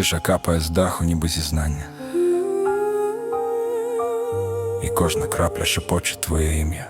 Тиша капає з даху, ніби зізнання. І кожна крапля шепоче твоє ім'я.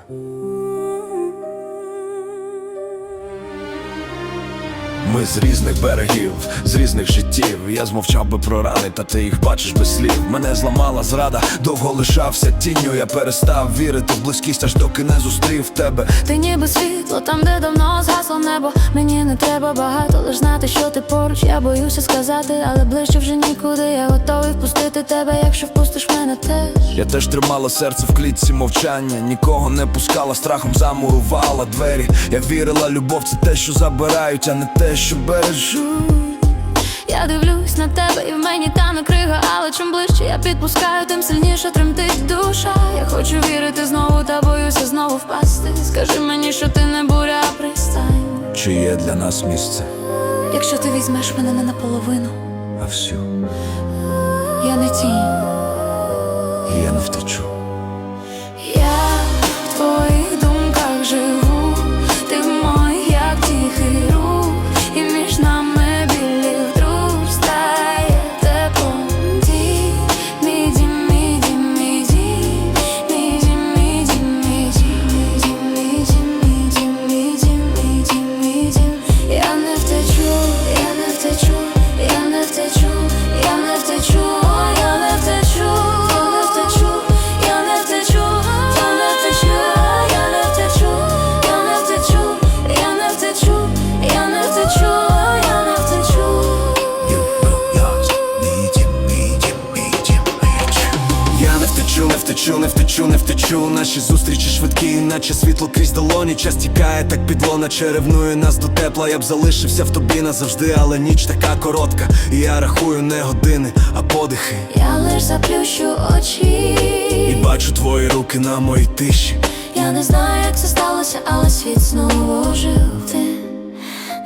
Ми з різних берегів, з різних життів. Я змовчав би про рани, та ти їх бачиш без слів. Мене зламала зрада, довго лишався тінню. Я перестав вірити в близькість, аж доки не зустрів тебе. Ти ніби світло там, де давно згасло небо. Мені не треба багато, лиш знати, що ти поруч. Я боюся сказати, але ближче вже нікуди. Я готовий впустити тебе, якщо впустиш мене теж. Я теж тримала серце в клітці мовчання, нікого не пускала, страхом замурувала двері. Я вірила, любов це те, що забирають, а не те, що бережуть. Я дивлюсь на тебе, і в мені тане крига, але чим ближче я підпускаю, тим сильніше тремтить душа. Я хочу вірити знову, та боюся знову впасти. Скажи мені, що ти не буря, а пристань. Чи є для нас місце, Якщо ти візьмеш мене не наполовину, а всю, я не тінь. я не втечу. Втечу, не втечу, не втечу. Наші зустрічі швидкі, наче світло крізь долоні. Час тікає, так підло, наче ревнує нас до тепла. Я б залишився в тобі назавжди, але ніч така коротка. І я рахую не години, а подихи. Я лиш заплющу очі. І бачу твої руки на моїй тиші. Я не знаю, як це сталося, але світ знову ожив ти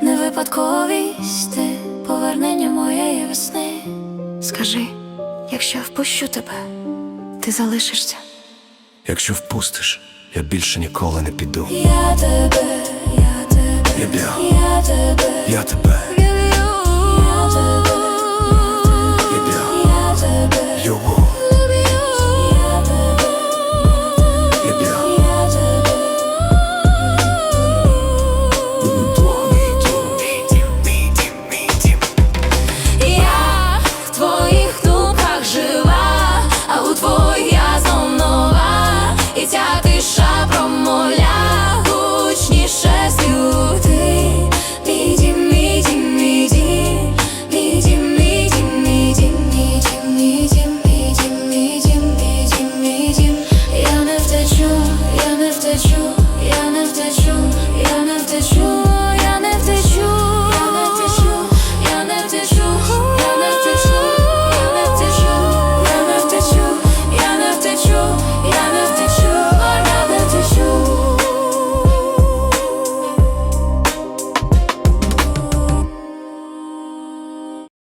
не випадковість, ти повернення моєї весни. Скажи, якщо впущу тебе, ти залишишся. Якщо впустиш, я більше ніколи не піду. Я тебе, я тебе, Я тебе, я тебе.